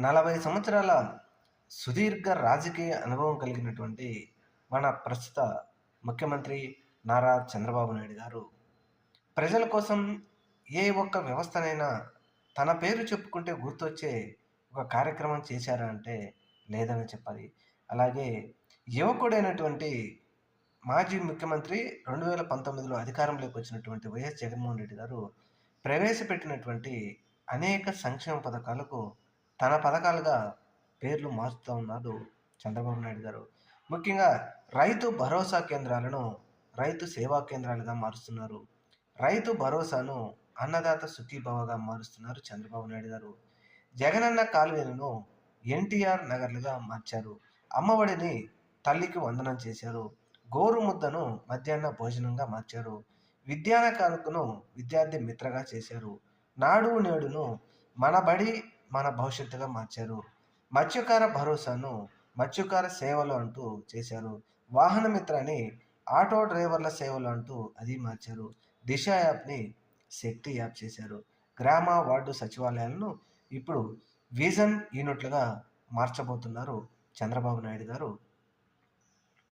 నలభై సంవత్సరాల సుదీర్ఘ రాజకీయ అనుభవం కలిగినటువంటి మన ప్రస్తుత ముఖ్యమంత్రి నారా చంద్రబాబు నాయుడు గారు ప్రజల కోసం ఏ ఒక్క వ్యవస్థనైనా తన పేరు చెప్పుకుంటే గుర్తొచ్చే ఒక కార్యక్రమం చేశారా అంటే లేదని చెప్పాలి. అలాగే యువకుడైనటువంటి మాజీ ముఖ్యమంత్రి రెండు వేల పంతొమ్మిదిలో అధికారంలోకి వచ్చినటువంటి వైఎస్ జగన్మోహన్ రెడ్డి గారు ప్రవేశపెట్టినటువంటి అనేక సంక్షేమ పథకాలకు తన పథకాలుగా పేర్లు మారుస్తూ ఉన్నారు చంద్రబాబు నాయుడు గారు. ముఖ్యంగా రైతు భరోసా కేంద్రాలను రైతు సేవా కేంద్రాలుగా మారుస్తున్నారు. రైతు భరోసాను అన్నదాత సుఖీభవగా మారుస్తున్నారు చంద్రబాబు నాయుడు గారు. జగనన్న కాలనీలను ఎన్టీఆర్ నగర్లుగా మార్చారు. అమ్మఒడిని తల్లికి వందనం చేశారు. గోరు ముద్దను మధ్యాహ్న భోజనంగా మార్చారు. విద్యాన కానుకను విద్యార్థి మిత్రగా చేశారు. నాడు నేడును మన బడి మన భవిష్యత్తుగా మార్చారు. మత్స్యకార భరోసాను మత్స్యకార సేవలు అంటూ చేశారు. వాహన మిత్రని ఆటో డ్రైవర్ల సేవలు అంటూ అది మార్చారు. దిశ యాప్ని శక్తి యాప్ చేశారు. గ్రామ వార్డు సచివాలయాలను ఇప్పుడు విజన్ యూనిట్లుగా మార్చబోతున్నారు చంద్రబాబు నాయుడు గారు.